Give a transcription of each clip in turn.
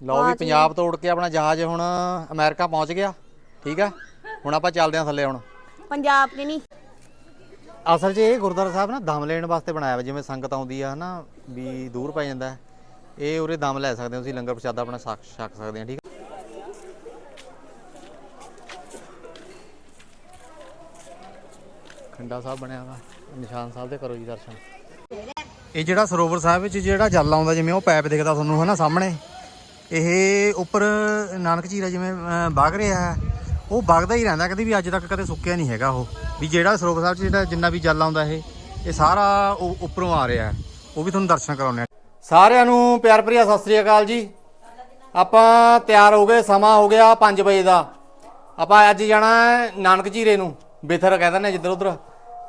ਲਓ ਵੀ ਪੰਜਾਬ ਤੋਂ ਉੜ ਕੇ ਆਪਣਾ ਜਹਾਜ਼ ਹੁਣ ਅਮਰੀਕਾ ਪਹੁੰਚ ਗਿਆ। ਠੀਕ ਆ ਹੁਣ ਆਪਾਂ ਚੱਲਦੇ ਹਾਂ ਥੱਲੇ ਹੁਣ। ਪੰਜਾਬ ਕੇ ਨਹੀਂ। ਅਸਲ 'ਚ ਇਹ ਗੁਰਦੁਆਰਾ ਸਾਹਿਬ ਨਾ ਦਮ ਲੈਣ ਵਾਸਤੇ ਬਣਾਇਆ ਵਾ ਜਿਵੇਂ ਸੰਗਤ ਆਉਂਦੀ ਆ ਹਨਾ ਵੀ ਦੂਰ ਪੈ ਜਾਂਦਾ। ਇਹ ਉਰੇ ਦਮ ਲੈ ਸਕਦੇ ਹੋ ਤੁਸੀਂ ਲੰਗਰ ਪ੍ਰਸ਼ਾਦਾ ਆਪਣਾ ਛਕ ਛਕ ਸਕਦੇ ਆ ਠੀਕ ਆ ਖੰਡਾ ਸਾਹਿਬ ਬਣਿਆ ਵਾ ਨਿਸ਼ਾਨ ਸਾਹਿਬ ਦੇ ਕਰੋ ਜੀ ਦਰਸ਼ਨ। ਇਹ ਜਿਹੜਾ ਸਰੋਵਰ ਸਾਹਿਬ ਵਿੱਚ ਜਿਹੜਾ ਜਲ ਆਉਂਦਾ ਜਿਵੇਂ ਉਹ ਪਾਈਪ ਦਿਖਦਾ ਤੁਹਾਨੂੰ ਹਨਾ ਸਾਹਮਣੇ ਇਹ ਉੱਪਰ ਨਾਨਕ ਝੀਰਾ ਜਿਵੇਂ ਵਗ ਰਿਹਾ ਹੈ। ਉਹ ਵਗਦਾ ਹੀ ਰਹਿੰਦਾ, ਕਦੇ ਵੀ ਅੱਜ ਤੱਕ ਕਦੇ ਸੁੱਕਿਆ ਨਹੀਂ ਹੈਗਾ ਉਹ। ਵੀ ਜਿਹੜਾ ਸਰੋਵਰ ਸਾਹਿਬ 'ਚ ਜਿਹੜਾ ਜਿੰਨਾ ਵੀ ਜਲ ਆਉਂਦਾ ਇਹ ਇਹ ਸਾਰਾ ਉਹ ਉੱਪਰੋਂ ਆ ਰਿਹਾ ਉਹ ਵੀ ਤੁਹਾਨੂੰ ਦਰਸ਼ਨ ਕਰਾਉਂਦੇ ਆ ਸਾਰਿਆਂ ਨੂੰ ਪਿਆਰ ਭਰੀਆ ਸਤਿ ਸ੍ਰੀ ਅਕਾਲ ਜੀ। ਆਪਾਂ ਤਿਆਰ ਹੋ ਗਏ, ਸਮਾਂ ਹੋ ਗਿਆ 5 ਵਜੇ ਦਾ। ਆਪਾਂ ਅੱਜ ਜਾਣਾ ਨਾਨਕ ਝੀਰੇ ਨੂੰ, ਬਿਥਰ ਕਹਿੰਦੇ ਨੇ ਜਿੱਧਰ ਉਧਰ।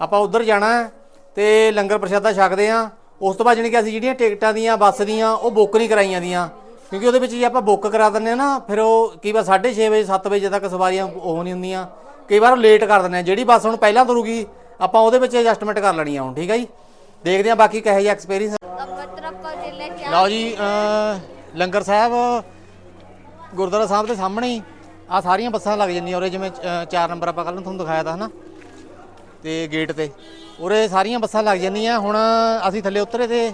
ਆਪਾਂ ਉਧਰ ਜਾਣਾ ਹੈ ਤੇ ਲੰਗਰ ਪ੍ਰਸ਼ਾਦਾ ਛਕਦੇ ਆ ਉਸ ਤੋਂ ਬਾਅਦ ਜਾਣੀ ਕਿ ਅਸੀਂ ਜਿਹੜੀਆਂ ਟਿਕਟਾਂ ਦੀਆਂ, ਬੱਸ ਦੀਆਂ, ਉਹ ਬੁੱਕ ਨਹੀਂ ਕਰਾਈਆਂ ਦੀਆਂ। ਕਿਉਂਕਿ ਉਹਦੇ ਵਿੱਚ ਜੇ ਆਪਾਂ ਬੁੱਕ ਕਰਾ ਦਿੰਦੇ ਆ ਨਾ ਫਿਰ ਉਹ ਕਈ ਵਾਰ 6:30 ਵਜੇ 7 ਵਜੇ ਤੱਕ ਸਵਾਰੀਆਂ ਉਹ ਨਹੀਂ ਹੁੰਦੀਆਂ। ਕਈ ਵਾਰ ਲੇਟ ਕਰ ਦਿੰਦੇ ਆ। ਜਿਹੜੀ ਬੱਸ ਹੁਣ ਪਹਿਲਾਂ ਤੁਰੂਗੀ ਆਪਾਂ ਉਹਦੇ ਵਿੱਚ ਐਡਜਸਟਮੈਂਟ ਕਰ ਲੈਣੀ ਆ ਹੁਣ ਠੀਕ ਆ ਜੀ? ਦੇਖਦੇ ਆ ਬਾਕੀ ਕਹੇ ਜਿਹਾ ਐਕਸਪੀਰੀਅੰਸ ਲਓ ਜੀ ਲੰਗਰ ਸਾਹਿਬ ਗੁਰਦੁਆਰਾ ਸਾਹਿਬ ਦੇ ਸਾਹਮਣੇ ਹੀ ਆ ਸਾਰੀਆਂ ਬੱਸਾਂ ਲੱਗ ਜਾਂਦੀਆਂ ਉਰੇ ਜਿਵੇਂ 4 ਨੰਬਰ ਆਪਾਂ ਕੱਲ ਨੂੰ ਤੁਹਾਨੂੰ ਦਿਖਾਇਆ ਤਾ ਹਨਾ? ਤੇ ਗੇਟ ਤੇ। ਉਰੇ ਸਾਰੀਆਂ ਬੱਸਾਂ ਲੱਗ ਜਾਂਦੀਆਂ। ਹੁਣ ਅਸੀਂ ਥੱਲੇ ਉਤਰੇ ਤੇ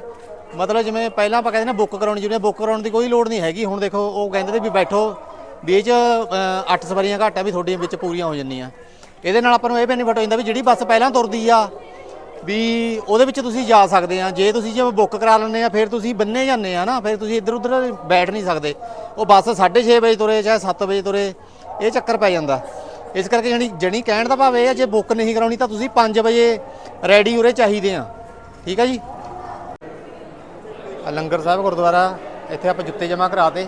ਮਤਲਬ ਜਿਵੇਂ ਪਹਿਲਾਂ ਆਪਾਂ ਕਹਿੰਦੇ ਨਾ ਬੁੱਕ ਕਰਾਉਣੀ ਜਿਵੇਂ ਬੁੱਕ ਕਰਾਉਣ ਦੀ ਕੋਈ ਲੋੜ ਨਹੀਂ ਹੈਗੀ। ਹੁਣ ਦੇਖੋ, ਉਹ ਕਹਿੰਦੇ ਤੇ ਵੀ ਬੈਠੋ, ਵੀ ਇਹ 'ਚ 8 ਸਵਾਰੀਆਂ ਘੱਟ ਆ ਵੀ ਤੁਹਾਡੀਆਂ ਵਿੱਚ ਪੂਰੀਆਂ ਹੋ ਜਾਂਦੀਆਂ। ਇਹਦੇ ਨਾਲ ਆਪਾਂ ਨੂੰ ਇਹ ਬੈਨੀਫਿਟ ਹੋ ਜਾਂਦਾ ਵੀ ਜਿਹੜੀ ਬੱਸ ਪਹਿਲਾਂ ਤੁਰਦੀ ਆ, ਵੀ ਉਹਦੇ ਵਿੱਚ ਤੁਸੀਂ ਜਾ ਸਕਦੇ ਆ। ਜੇ ਤੁਸੀਂ ਜੇ ਬੁੱਕ ਕਰਾ ਲੈਂਦੇ ਆ, ਫਿਰ ਤੁਸੀਂ ਬੰਨੇ ਜਾਂਦੇ ਆ ਨਾ, ਫਿਰ ਤੁਸੀਂ ਇੱਧਰ ਉੱਧਰ ਬੈਠ ਨਹੀਂ ਸਕਦੇ। ਉਹ ਬੱਸ 6:30 ਵਜੇ ਤੁਰੇ ਚਾਹੇ 7 ਵਜੇ ਤੁਰੇ, ਇਹ ਚੱਕਰ ਪੈ ਜਾਂਦਾ। ਇਸ ਕਰਕੇ ਜਣੀ ਜਣੀ ਕਹਿਣ ਦਾ ਭਾਵ ਇਹ ਆ, ਜੇ ਬੁੱਕ ਨਹੀਂ ਕਰਾਉਣੀ ਤਾਂ ਤੁਸੀਂ 5 ਵਜੇ ਰੈਡੀ ਉਰੇ ਚਾਹੀਦੇ ਆ। ਠੀਕ ਆ ਜੀ? ਆ ਲੰਗਰ ਸਾਹਿਬ ਗੁਰਦੁਆਰਾ, ਇੱਥੇ ਆਪਾਂ ਜੁੱਤੇ ਜਮਾ ਕਰਾਤੇ।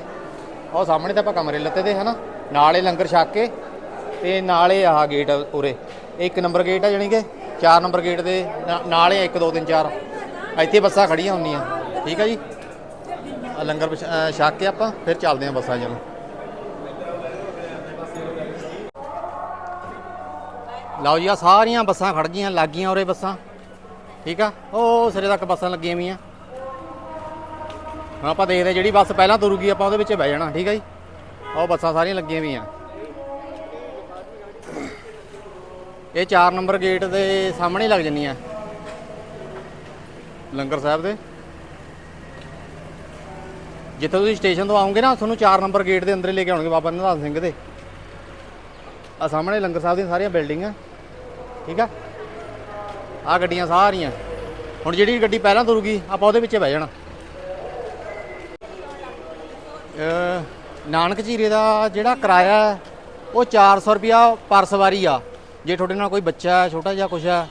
ਉਹ ਸਾਹਮਣੇ ਤਾਂ ਆਪਾਂ ਕਮਰੇ ਲੱਤੇ ਤੇ, ਹਨਾ? ਨਾਲੇ ਲੰਗਰ ਛਕ ਕੇ ਤੇ ਨਾਲੇ ਆਹ ਗੇਟ ਉਰੇ। ਇੱਕ ਨੰਬਰ ਗੇਟ ਆ ਜਾਣੀ ਕਿ? 4 ਨੰਬਰ ਗੇਟ ਦੇ ਨਾ- ਨਾਲੇ 1 2 3 4 ਇੱਥੇ ਬੱਸਾਂ ਖੜੀਆਂ ਹੁੰਦੀਆਂ। ਠੀਕ ਆ ਜੀ? ਆ ਲੰਗਰ ਪਛ- ਅਹ ਛਕ ਕੇ ਆਪਾਂ, ਫਿਰ ਚੱਲਦੇ ਆਂ ਬੱਸਾਂ ਚਲੋ ਲਓ ਜੀ ਆ ਸਾਰੀਆਂ ਬੱਸਾਂ ਖੜ ਗਈਆਂ ਲੱਗ ਗਈਆਂ ਉਰੇ ਬੱਸਾਂ। ਠੀਕ ਆ? ਉਹ ਸਿਰੇ ਤੱਕ ਬੱਸਾਂ ਲੱਗੀਆਂ ਵੀਆਂ ਹੁਣ ਆਪਾਂ ਦੇਖਦੇ ਜਿਹੜੀ ਬੱਸ ਪਹਿਲਾਂ ਤੁਰੂਗੀ, ਆਪਾਂ ਉਹਦੇ ਵਿੱਚ ਬਹਿ ਜਾਣਾ, ਠੀਕ ਆ ਜੀ? ਉਹ ਬੱਸਾਂ ਸਾਰੀਆਂ ਲੱਗੀਆਂ ਵੀ ਆ ਇਹ 4 ਨੰਬਰ ਗੇਟ ਦੇ ਸਾਹਮਣੇ ਲੱਗ ਜੰਨੀਆਂ ਲੰਗਰ ਸਾਹਿਬ ਦੇ। ਜਿੱਥੇ ਤੁਸੀਂ ਸਟੇਸ਼ਨ ਤੋਂ ਆਉਂਗੇ ਨਾ, ਤੁਹਾਨੂੰ 4 ਨੰਬਰ ਗੇਟ ਦੇ ਅੰਦਰ ਲੈ ਕੇ ਆਉਣਗੇ, ਬਾਬਾ ਨਿਧਾਨ ਸਿੰਘ ਦੇ। ਆ ਸਾਹਮਣੇ ਲੰਗਰ ਸਾਹਿਬ ਦੀਆਂ ਸਾਰੀਆਂ ਬਿਲਡਿੰਗਾਂ, ਠੀਕ ਆ? ਆ ਗੱਡੀਆਂ ਸਾਰੀਆਂ। ਹੁਣ ਜਿਹੜੀ ਗੱਡੀ ਪਹਿਲਾਂ ਤੁਰੂਗੀ, ਆਪਾਂ ਉਹਦੇ ਵਿੱਚ ਬਹਿ ਜਾਣਾ। ਨਾਨਕ ਝੀਰੇ ਦਾ ਜਿਹੜਾ ਕਿਰਾਇਆ ਹੈ, ਉਹ 400 ਰੁਪਿਆ ਪਰ ਸਵਾਰੀ ਆ। ਜੇ ਤੁਹਾਡੇ ਨਾਲ ਕੋਈ ਬੱਚਾ ਹੈ ਛੋਟਾ ਜਿਹਾ ਕੁਛ ਹੈ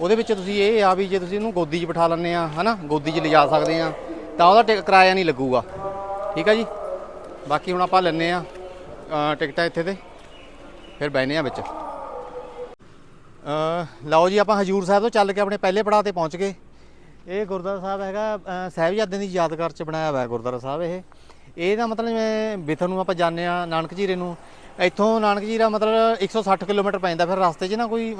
ਉਹਦੇ ਵਿੱਚ ਤੁਸੀਂ ਇਹ ਆ ਵੀ ਜੇ ਤੁਸੀਂ ਉਹਨੂੰ ਗੋਦੀ 'ਚ ਬਿਠਾ ਲੈਂਦੇ ਆ ਹਨਾ ਗੋਦੀ 'ਚ ਲਿਜਾ ਸਕਦੇ ਆ ਤਾਂ ਉਹਦਾ ਟਿਕ- ਕਿਰਾਇਆ ਨਹੀਂ ਲੱਗੂਗਾ। ਠੀਕ ਆ ਜੀ? ਬਾਕੀ ਹੁਣ ਆਪਾਂ ਲੈਂਦੇ ਆ ਅਹ ਟਿਕਟਾਂ ਇੱਥੇ ਤੇ ਫਿਰ ਬੈਨੇ ਆ ਵਿੱਚ। ਅਹ ਲਓ ਜੀ ਆਪਾਂ ਹਜੂਰ ਸਾਹਿਬ ਤੋਂ ਚੱਲ ਕੇ ਆਪਣੇ ਪਹਿਲੇ ਪੜਾਅ ਤੇ ਪਹੁੰਚ ਗਏ। ਇਹ ਗੁਰਦੁਆਰਾ ਸਾਹਿਬ ਹੈਗਾ ਅਹ ਸਾਹਿਬਜ਼ਾਦਿਆਂ ਦੀ ਯਾਦਗਾਰ ਚ ਬਣਾਇਆ ਹੋਇਆ ਗੁਰਦੁਆਰਾ ਸਾਹਿਬ ਇਹ। ਇਹਦਾ ਮਤਲਬ ਜਿਵੇਂ ਬਿਥਰ ਨੂੰ ਆਪਾਂ ਜਾਂਦੇ ਆ ਨਾਨਕ ਜੀਰੇ ਨੂੰ, ਇੱਥੋਂ ਨਾਨਕ ਜੀਰਾ ਮਤਲਬ 160 ਕਿਲੋਮੀਟਰ ਪੈ ਜਾਂਦਾ, ਫਿਰ ਰਸਤੇ 'ਚ ਨਾ ਕੋਈ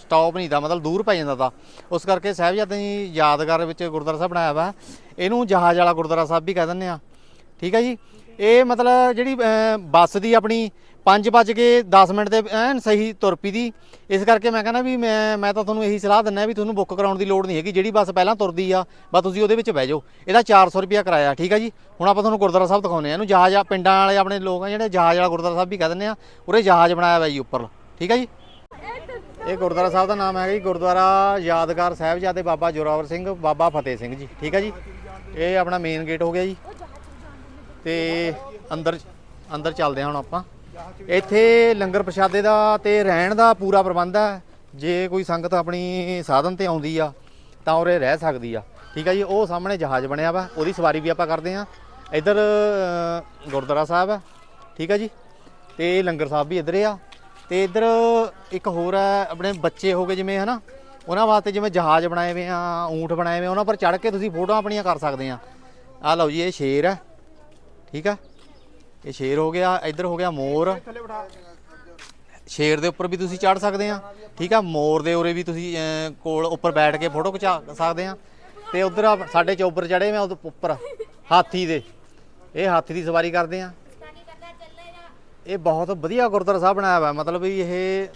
ਸਟਾਪ ਨਹੀਂ ਦਾ, ਮਤਲਬ ਦੂਰ ਪੈ ਜਾਂਦਾ ਤਾ ਉਸ ਕਰਕੇ ਸਾਹਿਬਜ਼ਾਦਿਆਂ ਦੀ ਯਾਦਗਾਰ ਵਿੱਚ ਗੁਰਦੁਆਰਾ ਸਾਹਿਬ ਬਣਾਇਆ ਵਾ। ਇਹਨੂੰ ਜਹਾਜ਼ ਵਾਲਾ ਗੁਰਦੁਆਰਾ ਸਾਹਿਬ ਵੀ ਕਹਿ ਦਿੰਦੇ ਆ ਠੀਕ ਹੈ ਜੀ? ਇਹ ਮਤਲਬ ਜਿਹੜੀ ਬੱਸ ਦੀ ਆਪਣੀ 5 ਵੱਜ ਕੇ 10 ਮਿੰਟ 'ਤੇ ਐਨ ਸਹੀ ਤੁਰ ਪਈ ਦੀ। ਇਸ ਕਰਕੇ ਮੈਂ ਕਹਿੰਦਾ ਵੀ ਮੈਂ ਮੈਂ ਤਾਂ ਤੁਹਾਨੂੰ ਇਹੀ ਸਲਾਹ ਦਿੰਦਾ ਵੀ ਤੁਹਾਨੂੰ ਬੁੱਕ ਕਰਾਉਣ ਦੀ ਲੋੜ ਨਹੀਂ ਹੈਗੀ। ਜਿਹੜੀ ਬੱਸ ਪਹਿਲਾਂ ਤੁਰਦੀ ਆ, ਬਸ ਤੁਸੀਂ ਉਹਦੇ ਵਿੱਚ ਬਹਿ ਜਾਓ। ਇਹਦਾ 400 ਰੁਪਿਆ ਕਿਰਾਇਆ, ਠੀਕ ਆ ਜੀ? ਹੁਣ ਆਪਾਂ ਤੁਹਾਨੂੰ ਗੁਰਦੁਆਰਾ ਸਾਹਿਬ ਦਿਖਾਉਂਦੇ ਆ। ਇਹਨੂੰ ਜਹਾਜ਼ ਆ, ਪਿੰਡਾਂ ਵਾਲੇ ਆਪਣੇ ਲੋਕ ਆ, ਜਿਹੜੇ ਜਹਾਜ਼ ਵਾਲਾ ਗੁਰਦੁਆਰਾ ਸਾਹਿਬ ਵੀ ਕਹਿ ਦਿੰਦੇ ਆ, ਉਰੇ ਜਹਾਜ਼ ਬਣਾਇਆ ਹੋਇਆ ਜੀ ਉੱਪਰ। ਠੀਕ ਆ ਜੀ? ਇਹ ਗੁਰਦੁਆਰਾ ਸਾਹਿਬ ਦਾ ਨਾਮ ਹੈਗਾ ਜੀ, ਗੁਰਦੁਆਰਾ ਯਾਦਗਾਰ ਸਾਹਿਬਜ਼ਾਦੇ ਬਾਬਾ ਜੋਰਾਵਰ ਸਿੰਘ, ਬਾਬਾ ਫਤਿਹ ਸਿੰਘ ਜੀ। ਠੀਕ ਹੈ ਜੀ? ਇਹ ਆਪਣਾ ਮੇਨ ਗੇਟ ਹੋ ਗਿਆ ਜੀ। ਤੇ ਅੰਦਰ ਅੰਦਰ ਚੱਲਦੇ ਹਾਂ ਹੁਣ ਆਪਾਂ। ਇੱਥੇ ਲੰਗਰ ਪ੍ਰਸ਼ਾਦੇ ਦਾ ਤੇ ਰਹਿਣ ਦਾ ਪੂਰਾ ਪ੍ਰਬੰਧ ਹੈ। ਜੇ ਕੋਈ ਸੰਗਤ ਆਪਣੀ ਸਾਧਨ ਤੇ ਆਉਂਦੀ ਆ ਤਾਂ ਉਰੇ ਰਹਿ ਸਕਦੀ ਆ। ਠੀਕ ਆ ਜੀ ਉਹ ਸਾਹਮਣੇ ਜਹਾਜ਼ ਬਣਿਆ ਵਾ ਉਹਦੀ ਸਵਾਰੀ ਵੀ ਆਪਾਂ ਕਰਦੇ ਆ ਇੱਧਰ ਗੁਰਦੁਆਰਾ ਸਾਹਿਬ ਹੈ ਠੀਕ ਹੈ ਜੀ। ਤੇ ਲੰਗਰ ਸਾਹਿਬ ਵੀ ਇੱਧਰ ਆ। ਤੇ ਇੱਧਰ ਇੱਕ ਹੋਰ ਹੈ ਆਪਣੇ ਬੱਚੇ ਹੋ ਗਏ ਜਿਵੇਂ ਹਨਾ। ਉਹਨਾਂ ਵਾਸਤੇ ਜਿਵੇਂ ਜਹਾਜ਼ ਬਣਾਏ ਹੋਏ ਆ ਊਂਠ ਬਣਾਏ ਹੋਏ ਆ, ਉਹਨਾਂ ਪਰ ਚੜ੍ਹ ਕੇ ਤੁਸੀਂ ਫੋਟੋਆਂ ਆਪਣੀਆਂ ਕਰ ਸਕਦੇ ਆ। ਆ ਲਓ ਜੀ ਇਹ ਸ਼ੇਰ ਹੈ। ਠੀਕ ਆ? ਇਹ ਸ਼ੇਰ ਹੋ ਗਿਆ, ਇੱਧਰ ਹੋ ਗਿਆ ਮੋਰ। ਸ਼ੇਰ ਦੇ ਉੱਪਰ ਵੀ ਤੁਸੀਂ ਚੜ ਸਕਦੇ ਆ, ਠੀਕ ਆ? ਮੋਰ ਦੇ ਉਰੇ ਵੀ ਤੁਸੀਂ ਕੋਲ ਉੱਪਰ ਬੈਠ ਕੇ ਫੋਟੋ ਖਿਚਾ ਸਕਦੇ ਆ। ਤੇ ਉਧਰ ਸਾਡੇ ਚੋਬਰ ਚੜੇ ਮੈਂ ਉਹਦੇ ਉੱਪਰ, ਹਾਥੀ ਦੇ। ਇਹ ਹਾਥੀ ਦੀ ਸਵਾਰੀ ਕਰਦੇ ਆ। ਇਹ ਬਹੁਤ ਵਧੀਆ ਗੁਰਦੁਆਰਾ ਸਾਹਿਬ ਬਣਾਇਆ ਹੋਇਆ, ਮਤਲਬ ਵੀ ਇਹ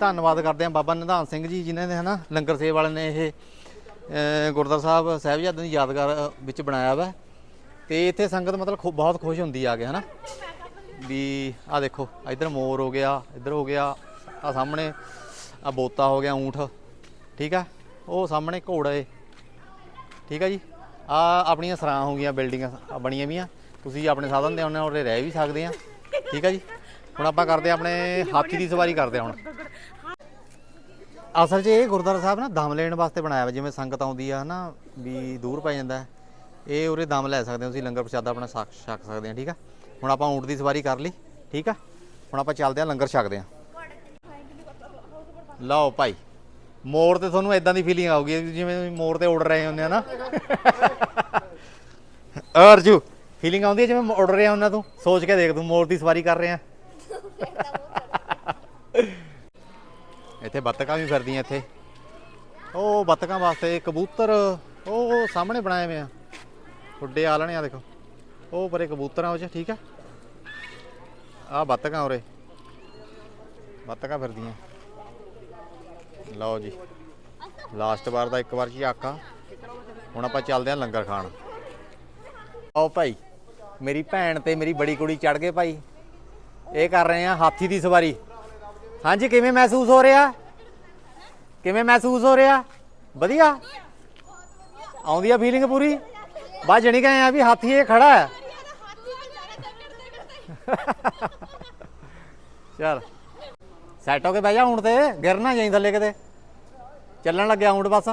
ਧੰਨਵਾਦ ਕਰਦੇ ਆ ਬਾਬਾ ਨਿਧਾਨ ਸਿੰਘ ਜੀ, ਜਿਨ੍ਹਾਂ ਨੇ ਹਨਾ, ਲੰਗਰ ਸੇਵ ਵਾਲੇ ਨੇ ਇਹ ਗੁਰਦੁਆਰਾ ਸਾਹਿਬ ਸਾਹਿਬਜ਼ਾਦਿਆਂ ਦੀ ਯਾਦਗਾਰ ਵਿੱਚ ਬਣਾਇਆ ਵਾ ਤੇ ਇੱਥੇ ਸੰਗਤ ਮਤਲਬ ਖੁ ਬਹੁਤ ਖੁਸ਼ ਹੁੰਦੀ ਆ ਕੇ, ਹਨਾ? ਵੀ ਆ ਦੇਖੋ ਇਧਰ ਮੋਰ ਹੋ ਗਿਆ, ਇਧਰ ਹੋ ਗਿਆ ਆ ਸਾਹਮਣੇ ਆ ਬੋਤਾ ਹੋ ਗਿਆ, ਊਂਠ, ਠੀਕ ਆ? ਉਹ ਸਾਹਮਣੇ ਘੋੜੇ ਠੀਕ ਆ ਜੀ? ਆ ਆਪਣੀਆਂ ਸਰਾਂ ਹੋ ਗਈਆਂ, ਬਿਲਡਿੰਗਾਂ ਬਣੀਆਂ ਵੀਆਂ। ਤੁਸੀਂ ਆਪਣੇ ਸਾਧਨ ਦੇ ਉਹਨਾਂ ਉਰੇ ਰਹਿ ਵੀ ਸਕਦੇ ਆ, ਠੀਕ ਆ ਜੀ? ਹੁਣ ਆਪਾਂ ਕਰਦੇ ਆ ਆਪਣੇ ਹਾਥੀ ਦੀ ਸਵਾਰੀ ਕਰਦੇ ਆ ਹੁਣ। ਅਸਲ 'ਚ ਇਹ ਗੁਰਦੁਆਰਾ ਸਾਹਿਬ ਨਾ ਦਮ ਲੈਣ ਵਾਸਤੇ ਬਣਾਇਆ ਵਾ, ਜਿਵੇਂ ਸੰਗਤ ਆਉਂਦੀ ਆ ਨਾ ਵੀ ਦੂਰ ਪੈ ਜਾਂਦਾ। ਹੈ। ਇਹ ਉਰੇ ਦਮ ਲੈ ਸਕਦੇ ਹੋ ਤੁਸੀਂ, ਲੰਗਰ ਪ੍ਰਸ਼ਾਦਾ ਆਪਣਾ ਛਕ ਛਕ ਸਕਦੇ ਆ, ਠੀਕ ਆ? ਹੁਣ ਆਪਾਂ ਊਂਟ ਦੀ ਸਵਾਰੀ ਕਰ ਲਈ, ਠੀਕ ਆ? ਹੁਣ ਆਪਾਂ ਚੱਲਦੇ ਆ, ਲੰਗਰ ਛਕਦੇ ਆ। ਲਓ ਭਾਈ ਮੋੜ ਤੇ ਤੁਹਾਨੂੰ ਇਦਾਂ ਦੀ ਫੀਲਿੰਗ ਆਊਗੀ, ਜਿਵੇਂ ਤੁਸੀਂ ਮੋੜ ਤੇ ਉੜ ਰਹੇ ਹੁੰਦੇ ਆ ਨਾ। ਅਰਜੂ ਫੀਲਿੰਗ ਆਉਂਦੀ ਹੈ ਜਿਵੇਂ ਉੜ ਰਿਹਾ ਹੁੰਦਾ ਤੂੰ? ਸੋਚ ਕੇ ਦੇਖ, ਤੂੰ ਮੋੜ ਦੀ ਸਵਾਰੀ ਕਰ ਰਿਹਾ। ਇੱਥੇ ਬੱਤਕਾਂ ਵੀ ਫਿਰਦੀਆਂ ਇੱਥੇ। ਉਹ ਬੱਤਕਾਂ ਵਾਸਤੇ ਕਬੂਤਰ, ਉਹ ਸਾਹਮਣੇ ਬਣਾਏ ਹੋਏ ਆ। ਉੱਡੇ ਆਲਣੇ ਆ ਦੇਖੋ। ਉਹ ਪਰੇ ਕਬੂਤਰਾਂ ਉਹ ਚ, ਠੀਕ ਆ? ਆ ਬੱਤਕਾਂ ਉਰੇ। ਬੱਤਕਾਂ ਫਿਰਦੀਆਂ। ਲਓ ਜੀ। ਲਾਸਟ ਵਾਰ ਦਾ ਇੱਕ ਵਾਰ ਝਾਕਾ ਹੁਣ ਆਪਾਂ ਚੱਲਦੇ ਆਂ ਲੰਗਰ ਖਾਣ। ਆਓ ਭਾਈ, ਮੇਰੀ ਭੈਣ ਤੇ ਮੇਰੀ ਬੜੀ ਕੁੜੀ ਚੜ ਗਏ ਭਾਈ। ਇਹ ਕਰ ਰਹੇ ਆ ਹਾਥੀ ਦੀ ਸਵਾਰੀ। ਹਾਂਜੀ, ਕਿਵੇਂ ਮਹਿਸੂਸ ਹੋ ਰਿਹਾ? ਕਿਵੇਂ ਮਹਿਸੂਸ ਹੋ ਰਿਹਾ? ਵਧੀਆ? ਆਉਂਦੀ ਆ ਫੀਲਿੰਗ ਪੂਰੀ? ਬਾ ਜਣੀ ਗਏ ਆ ਵੀ ਹਾਥੀ ਇਹ ਖੜਾ ਹੈ। ਚਲ। ਸੈਟ ਹੋ ਕੇ ਬਹਿ ਜਾ ਹੁਣ ਤੇ, ਗਿਰ ਨਾ ਜਾਈਂ ਥੱਲੇ ਕਿਤੇ। ਚੱਲਣ ਲੱਗਿਆ ਹੁਣ ਬਸ।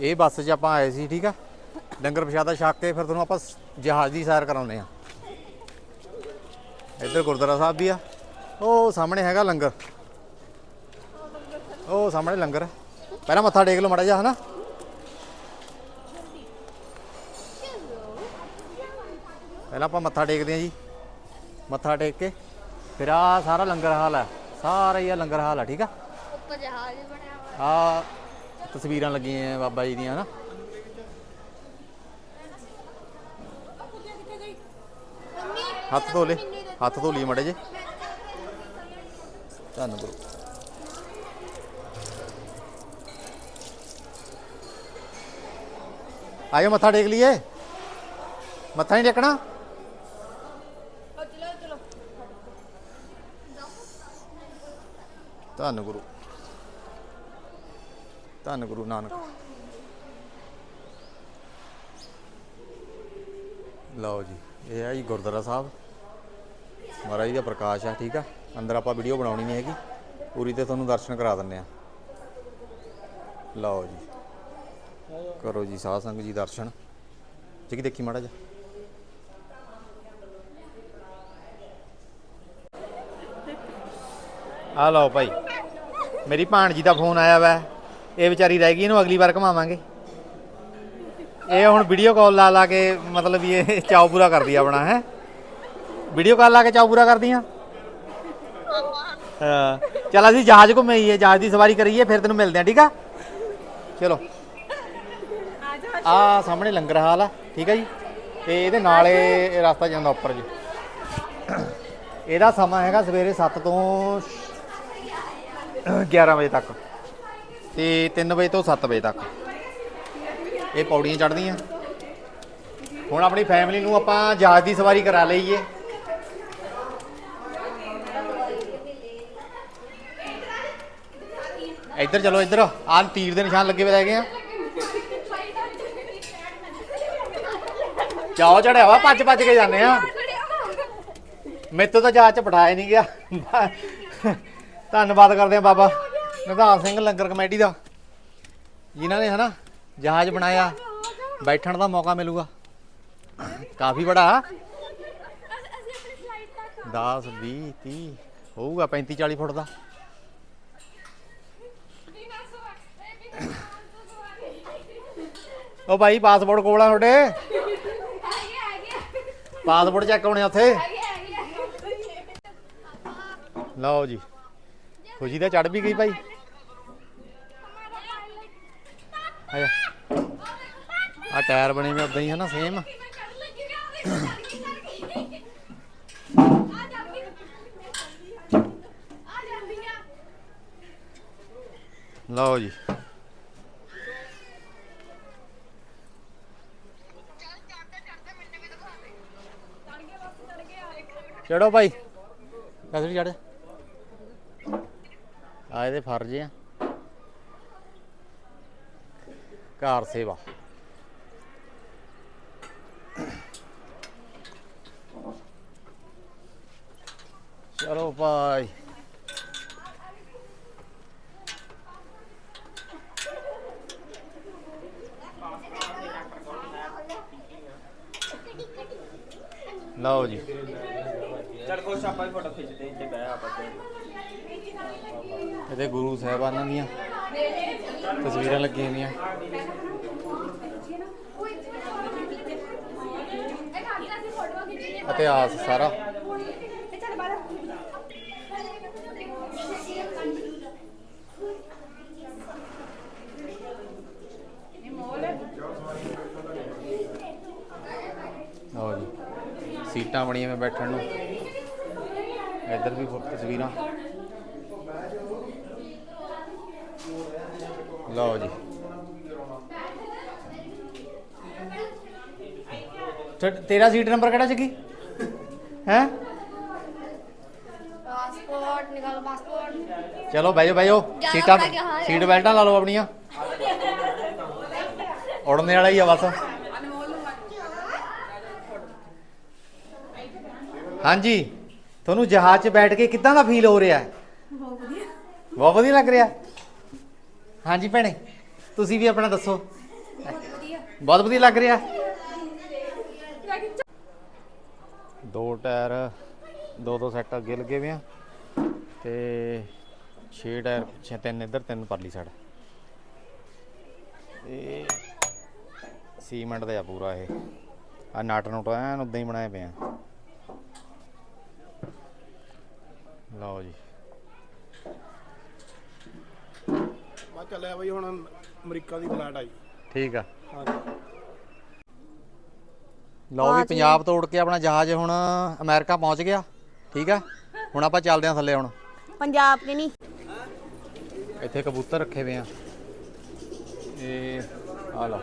ਇਹ ਬੱਸ 'ਚ ਆਪਾਂ ਆਏ ਸੀ, ਠੀਕ ਆ? ਲੰਗਰ ਪ੍ਰਸ਼ਾਦਾ ਛਕ ਕੇ ਫਿਰ ਤੁਹਾਨੂੰ ਆਪਾਂ ਜਹਾਜ਼ ਦੀ ਸੈਰ ਕਰਾਉਂਦੇ ਆ। ਇੱਧਰ ਗੁਰਦੁਆਰਾ ਸਾਹਿਬ ਵੀ ਆ। ਉਹ ਸਾਹਮਣੇ ਹੈਗਾ ਲੰਗਰ। ਉਹ ਸਾਹਮਣੇ ਲੰਗਰ ਹੈ। ਪਹਿਲਾਂ ਮੱਥਾ ਟੇਕ ਲਓ ਮੜਾ ਜਾ ਹਨਾ? ਪਹਿਲਾਂ ਆਪਾਂ ਮੱਥਾ ਟੇਕਦੇ ਆ ਜੀ। ਮੱਥਾ ਟੇਕ ਕੇ ਫਿਰ ਆ ਸਾਰਾ ਲੰਗਰ ਹਾਲ ਹੈ। ਸਾਰਾ ਹੀ ਆ ਲੰਗਰ ਹਾਲ ਹੈ ਠੀਕ ਆ? ਉੱਪਰ ਜਹਾਜ਼ ਬਣਿਆ ਹੋਇਆ ਆ ਤਸਵੀਰਾਂ ਲੱਗੀਆਂ ਆ ਬਾਬਾ ਜੀ ਦੀਆਂ ਹਨਾ? ਹੱਥ ਧੋ ਲੈ ਹੱਥ ਧੋ ਲਈ ਮੜੇ ਜੇ ਧੰਨ ਗੁਰੂ। ਆਇਓ ਮੱਥਾ ਟੇਕ ਲਈਏ। ਮੱਥਾ ਨਹੀਂ ਟੇਕਣਾ? ਧੰਨ ਗੁਰੂ। ਧੰਨ ਗੁਰੂ ਨਾਨਕ। ਲਓ ਜੀ, ਇਹ ਹੈ ਜੀ ਗੁਰਦੁਆਰਾ ਸਾਹਿਬ। ਮਹਾਰਾਜ ਦਾ ਪ੍ਰਕਾਸ਼ ਆ, ਠੀਕ ਆ? ਅੰਦਰ ਆਪਾਂ ਵੀਡੀਓ ਬਣਾਉਣੀ ਨਹੀਂ ਹੈਗੀ। ਪੂਰੀ ਤੇ ਤੁਹਾਨੂੰ ਦਰਸ਼ਨ ਕਰਾ ਦਿੰਨੇ ਆ। ਲਓ ਜੀ। ਕਰੋ ਜੀ, ਸਾਧ ਸੰਗਤ ਜੀ ਦਰਸ਼ਨ। ਜੀ ਦੇਖੀ ਮਾੜਾ ਜਾ ਆ ਲਓ ਭਾਈ, ਮੇਰੀ ਭਾਣਜੀ ਦਾ ਫੋਨ ਆਇਆ ਵਾ। ਇਹ ਵਿਚਾਰੀ ਰਹਿ ਗਈ, ਇਹਨੂੰ ਅਗਲੀ ਵਾਰ ਘਮਾਵਾਂਗੇ। ਇਹ ਹੁਣ ਵੀਡੀਓ ਕਾਲ ਲਾ ਲਾ ਕੇ, ਮਤਲਬ ਵੀ ਇਹ ਚਾਉ ਪੂਰਾ ਕਰਦੀ ਆ ਆਪਣਾ, ਹੈ? ਵੀਡੀਓ ਕਾਲ ਲਾ ਕੇ ਚਾਉ ਪੂਰਾ ਕਰਦੀਆਂ ਹਾਂ। ਚਲ ਅਸੀਂ ਜਹਾਜ਼ ਘੁੰਮਈਏ ਜਹਾਜ਼ ਦੀ ਸਵਾਰੀ ਕਰੀਏ, ਫਿਰ ਤੈਨੂੰ ਮਿਲਦੇ ਆ, ਠੀਕ ਆ? ਚਲੋ। ਆ ਸਾਹਮਣੇ ਲੰਗਰ ਹਾਲ ਆ, ਠੀਕ ਆ ਜੀ? ਤੇ ਇਹਦੇ ਨਾਲ ਇਹ ਰਸਤਾ ਜਾਂਦਾ ਉੱਪਰ ਜੀ। ਇਹਦਾ ਸਮਾਂ ਹੈਗਾ ਸਵੇਰੇ 7 ਤੋਂ 11 ਵਜੇ ਤੱਕ ਤੇ 3 ਵਜੇ ਤੋਂ 7 ਵਜੇ ਤੱਕ। ਇਹ ਪੌੜੀਆਂ ਚੜ੍ਹਦੀਆਂ। ਹੁਣ ਆਪਣੀ ਫੈਮਿਲੀ ਨੂੰ ਆਪਾਂ ਜਹਾਜ਼ ਦੀ ਸਵਾਰੀ ਕਰਾ ਲਈਏ। ਇੱਧਰ ਚਲੋ ਇੱਧਰ। ਆਹ ਤੀਰ ਦੇ ਨਿਸ਼ਾਨ ਲੱਗੇ ਹੋਏ ਰਹਿ ਗਏ ਆ। ਚਾਓ ਚੜਿਆ ਵਾ, ਭੱਜ ਭੱਜ ਕੇ ਜਾਂਦੇ ਆ। ਮੇਰੇ ਤਾਂ ਜਹਾਜ਼ ਚ ਬਿਠਾਇਆ ਨਹੀਂ ਗਿਆ। ਧੰਨਵਾਦ ਕਰਦੇ ਆ ਬਾਬਾ ਨਿਧਾਨ ਸਿੰਘ ਲੰਗਰ ਕਮੇਟੀ ਦਾ। ਜਿਨ੍ਹਾਂ ਨੇ ਹਨਾ ਜਹਾਜ਼ ਬਣਾਇਆ, ਬੈਠਣ ਦਾ ਮੌਕਾ ਮਿਲੂਗਾ। ਕਾਫੀ ਬੜਾ। ਅਸੀਂ ਆਪਣੀ ਫਲਾਈਟ 10 20 30 ਹੋਊਗਾ 35 40 ਫੁੱਟ ਦਾ। ਉਹ ਭਾਈ ਪਾਸਪੋਰਟ ਕੋਲ ਆ ਤੁਹਾਡੇ। ਪਾਸਪੋਰਟ ਚੈੱਕ ਹੋਣੇ ਉੱਥੇ? ਲਓ ਜੀ। ਖੁਸ਼ੀ ਤਾਂ ਚੜ ਵੀ ਗਈ ਭਾਈ। ਹਮਾਰਾ ਟਾਇਰ ਬਣੇ ਹੋਏ ਉਦਾਂ ਹੀ ਹੈ ਨਾ ਸੇਮ ਲਓ ਜੀ ਚੜ ਗਿਆ ਬਸ ਚੜ ਗਿਆ ਇੱਕ ਚੜੋ ਭਾਈ। ਕਸਰੀ ਚੜ ਆ ਇਹਦੇ ਫਰਜ਼ ਆ। ਕਾਰ ਸੇਵਾ। ਚਲੋ ਭਾਈ। ਲਓ ਜੀ। ਚਲ ਕੁਛ ਆਪਾਂ ਵੀ ਫੋਟੋ ਖਿੱਚਦੇ ਇੱਥੇ ਬਹਿ ਆਪਾਂ ਤੇ। ਇਹਦੇ ਗੁਰੂ ਸਾਹਿਬਾਨਾਂ ਦੀਆਂ ਤਸਵੀਰਾਂ ਲੱਗੀਆਂ ਹੋਈਆਂ। ਇਤਿਹਾਸ ਸਾਰਾ। ਇਹ ਜੀ, ਸੀਟਾਂ ਬਣੀਆਂ ਮੈਂ ਬੈਠਣ ਨੂੰ। ਇੱਧਰ ਵੀ ਤਸਵੀਰਾਂ। ਲਓ ਜੀ। ਤੇਰਾ ਸੀਟ ਨੰਬਰ ਕਿਹੜਾ ਸੀਗੀ ਹੈ? ਪਾਸਪੋਰਟ ਨਿਕਾਲੋ ਪਾਸਪੋਰਟ। ਚਲੋ ਬਹਿ ਜਾਓ ਬਹਿ ਜਾਓ। ਸੀਟਾਂ। ਸੀਟ ਬੈਲਟਾਂ ਲਾ ਲਓ ਆਪਣੀਆਂ। ਉੜਨੇ ਵਾਲਾ ਹੀ ਆ ਬਸ। ਹਾਂਜੀ। ਤੁਹਾਨੂੰ ਜਹਾਜ਼ 'ਚ ਬੈਠ ਕੇ ਕਿੱਦਾਂ ਦਾ ਫੀਲ ਹੋ ਰਿਹਾ ਹੈ? ਬਹੁਤ ਵਧੀਆ। ਬਹੁਤ ਵਧੀਆ ਲੱਗ ਰਿਹਾ। ਹਾਂਜੀ ਭੈਣੇ ਤੁਸੀਂ ਵੀ ਆਪਣਾ ਦੱਸੋ। ਬਹੁਤ ਵਧੀਆ ਲੱਗ ਰਿਹਾ। ਦੋ ਟਾਇਰ ਦੋ ਦੋ ਸੈੱਟ ਅੱਗੇ ਲੱਗੇ ਹੋਏ ਆ ਤੇ 6 ਟਾਇਰ ਪਿੱਛੇ ਤਿੰਨ ਇੱਧਰ ਤਿੰਨ ਪਰਲੀ ਸਾਈਡ ਇਹ ਸੀਮੈਂਟ ਦਾ ਆ ਪੂਰਾ ਇਹ। ਆ ਨਾਟ ਨੂਟ ਐਨ ਉਦਾਂ ਹੀ ਬਣਾਏ ਪਏ ਆ। ਲਓ ਜੀ। ਮੈਂ ਚੱਲਿਆ ਬਈ ਹੁਣ ਅਮਰੀਕਾ ਦੀ ਫਲਾਈਟ ਆਈ। ਠੀਕ ਆ। ਹਾਂਜੀ। ਲਓ ਵੀ ਪੰਜਾਬ ਤੋਂ ਉੜ ਕੇ ਆਪਣਾ ਜਹਾਜ਼ ਹੁਣ ਅਮਰੀਕਾ ਪਹੁੰਚ ਗਿਆ। ਠੀਕ ਆ? ਹੁਣ ਆਪਾਂ ਚੱਲਦੇ ਆਂ ਥੱਲੇ ਹੁਣ। ਪੰਜਾਬ ਕੇ ਨਹੀਂ? ਇੱਥੇ ਕਬੂਤਰ ਰੱਖੇ ਹੋਏ ਆ। ਇਹ ਆ ਲਓ।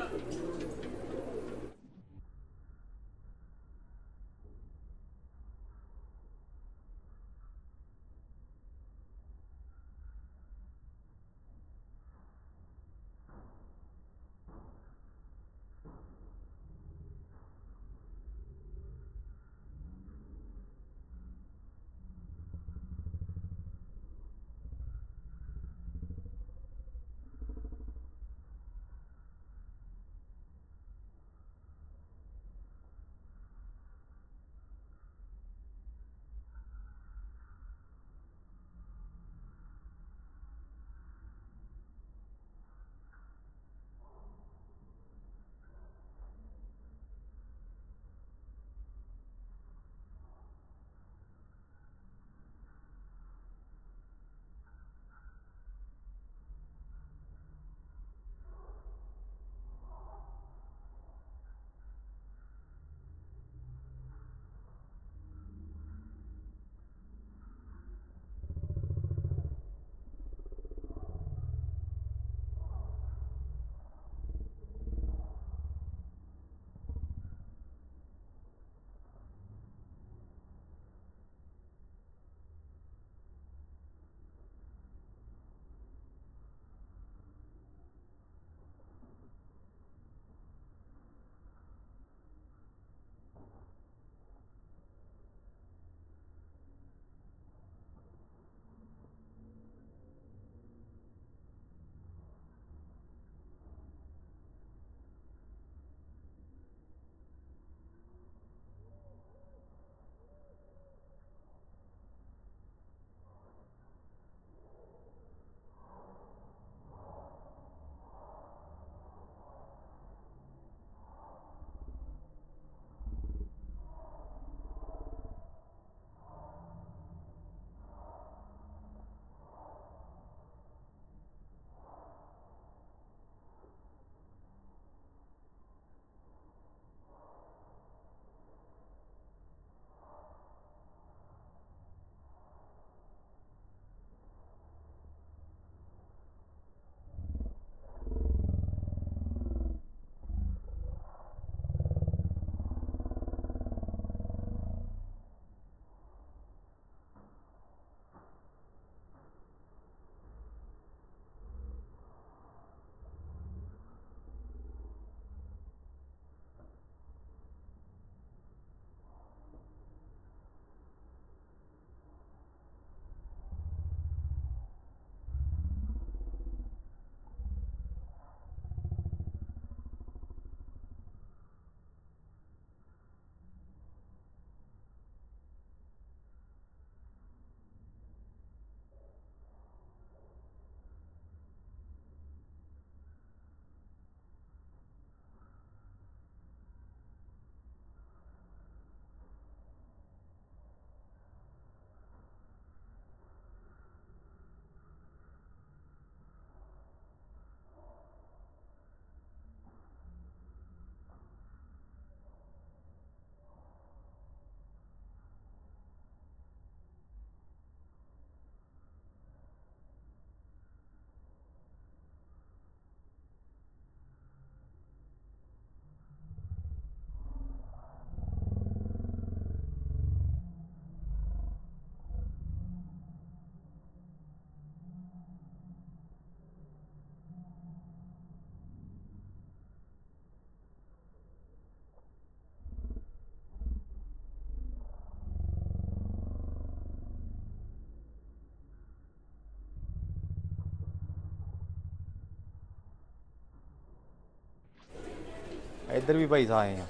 ਇੱਧਰ ਵੀ ਭਾਈ ਸਾਹਿਬ ਆਏ ਆ।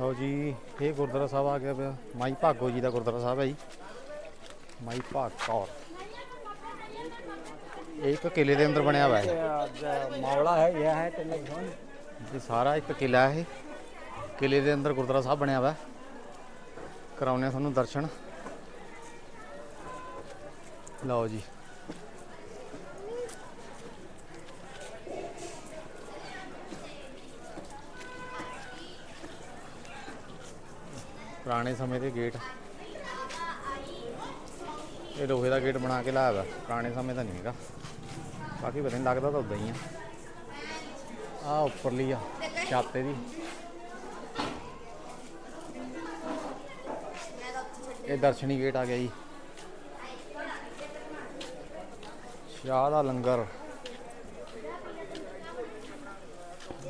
ਲਓ ਜੀ, ਇਹ ਗੁਰਦੁਆਰਾ ਸਾਹਿਬ ਆ ਗਿਆ ਪਿਆ। ਮਾਈ ਭਾਗੋ ਜੀ ਦਾ ਗੁਰਦੁਆਰਾ ਸਾਹਿਬ ਹੈ ਜੀ। ਮਾਈ ਭਾਗ ਕੌਰ। ਇਹ ਇੱਕ ਕਿਲੇ ਦੇ ਅੰਦਰ ਬਣਿਆ ਹੋਇਆ ਹੈ। ਮਾਵਲਾ ਹੈ ਇਹ ਹੈ ਤੇ ਨਹੀਂ ਇਹ ਸਾਰਾ ਇੱਕ ਕਿਲਾ ਹੈ ਕਿਲੇ ਦੇ ਅੰਦਰ ਗੁਰਦੁਆਰਾ ਸਾਹਿਬ ਬਣਿਆ ਹੋਇਆ ਹੈ। ਕਰਾਉਨੇ ਆ ਤੁਹਾਨੂੰ ਦਰਸ਼ਨ। ਲਓ ਜੀ। ਪੁਰਾਣੇ ਸਮੇਂ ਦੇ ਗੇਟ। ਇਹ ਲੋਹੇ ਦਾ ਗੇਟ ਬਣਾ ਕੇ ਲਾਇਆ ਵਾ ਪੁਰਾਣੇ ਸਮੇਂ ਦਾ ਨਹੀਂ ਹੈਗਾ। ਬਾਕੀ ਪਤਾ ਨਹੀਂ ਲੱਗਦਾ ਤਾਂ ਉਦਾਂ ਹੀ ਆ। ਆ ਉੱਪਰਲੀ ਆ, ਛੱਤ ਦੀ। ਇਹ ਦਰਸ਼ਨੀ ਗੇਟ ਆ ਗਿਆ ਜੀ। ਸ਼ਾਹ ਦਾ ਲੰਗਰ।